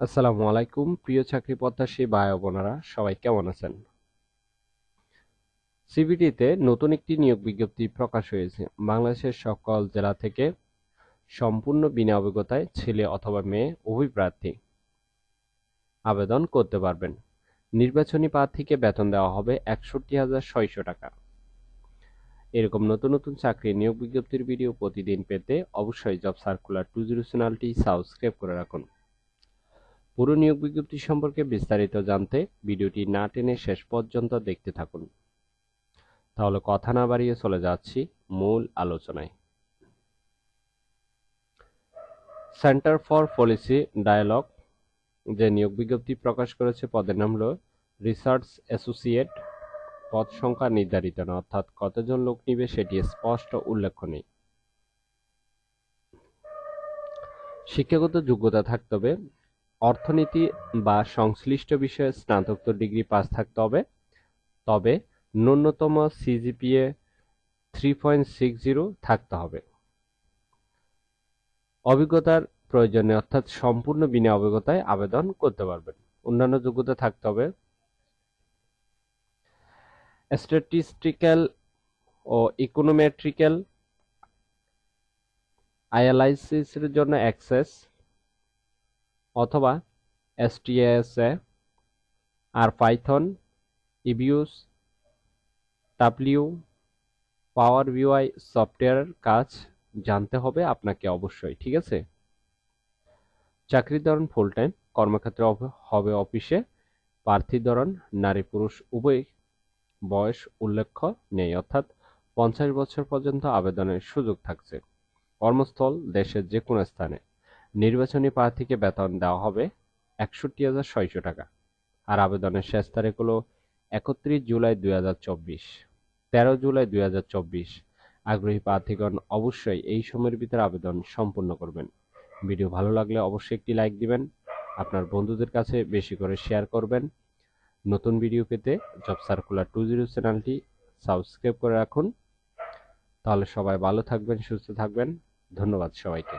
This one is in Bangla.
আসসালামু আলাইকুম, প্রিয় চাকরি প্রত্যাশী ভাই বোনেরা, সবাই কেমন আছেন? সিবিটিতে নতুন একটি নিয়োগ বিজ্ঞপ্তি প্রকাশ হয়েছে। বাংলাদেশের সকল জেলা থেকে সম্পূর্ণ বিনা অভিজ্ঞতায় ছেলে অথবা মেয়ে উভয় প্রার্থী আবেদন করতে পারবেন। নির্বাচনী প্রার্থীকে বেতন দেওয়া হবে একষট্টি হাজার ছয়শো টাকা। এরকম নতুন নতুন চাকরি নিয়োগ বিজ্ঞপ্তির ভিডিও প্রতিদিন পেতে অবশ্যই জব সার্কুলার টু জিরো চ্যানেলটি সাবস্ক্রাইব করে রাখুন। পুরো নিয়োগ বিজ্ঞপ্তি সম্পর্কে বিস্তারিত জানতে ভিডিওটি না টেনে শেষ পর্যন্ত দেখতে থাকুন। তাহলে কথা না বাড়িয়ে চলে যাচ্ছি মূল আলোচনায়। সেন্টার ফর পলিসি ডায়ালগ যে নিয়োগ বিজ্ঞপ্তি প্রকাশ করেছে, পদের নাম হলো রিসার্চ অ্যাসোসিয়েট পদ সংখ্যা নির্ধারিত না অর্থাৎ কতজন লোক নিবে সেটি স্পষ্ট উল্লেখ নেই। শিক্ষাগত যোগ্যতা থাকতে হবে অর্থনীতি বা সংশ্লিষ্ট বিষয়ে স্নাতকোত্তর ডিগ্রি পাস থাকতে হবে। তবে ন্যূনতম CGPA three point six zero থাকতে হবে। অভিজ্ঞতার প্রয়োজনে অর্থাৎ সম্পূর্ণ বিনা অভিজ্ঞতায় আবেদন করতে পারবেন। অন্যান্য যোগ্যতা থাকতে হবে। স্ট্যাটিস্টিক্যাল ও ইকোনোমেট্রিক্যাল আয়ালাইসিসের জন্য অ্যাক্সেস অথবা এসটিএসএ আর পাইথন ইবিউস ডাব্লিউ পাওয়ার ভিউআই সফটওয়্যারের কাজ জানতে হবে আপনাকে অবশ্যই, ঠিক আছে? চাকরির ধরন ফুল টাইম কর্মক্ষেত্রে হবে অফিসে প্রার্থী ধরন নারী পুরুষ, উভয় বয়স উল্লেখ্য নেই, অর্থাৎ পঞ্চাশ বছর পর্যন্ত আবেদনের সুযোগ থাকছে। কর্মস্থল দেশের যে কোনো স্থানে। নির্বাচনী প্রার্থীকে বেতন দেওয়া হবে একষট্টি হাজার ছয়শো টাকা আর আবেদনের শেষ তারিখ হলো একত্রিশ জুলাই দুই হাজার চব্বিশ, তেরো জুলাই দুই হাজার চব্বিশ। আগ্রহী প্রার্থীগণ অবশ্যই এই সময়ের ভিতরে আবেদন সম্পূর্ণ করবেন। ভিডিও ভালো লাগলে অবশ্যই একটি লাইক দিবেন, আপনার বন্ধুদের কাছে বেশি করে শেয়ার করবেন। নতুন ভিডিও পেতে জব সার্কুলার টু জিরো চ্যানেলটি সাবস্ক্রাইব করে রাখুন। তাহলে সবাই ভালো থাকবেন, সুস্থ থাকবেন। ধন্যবাদ সবাইকে।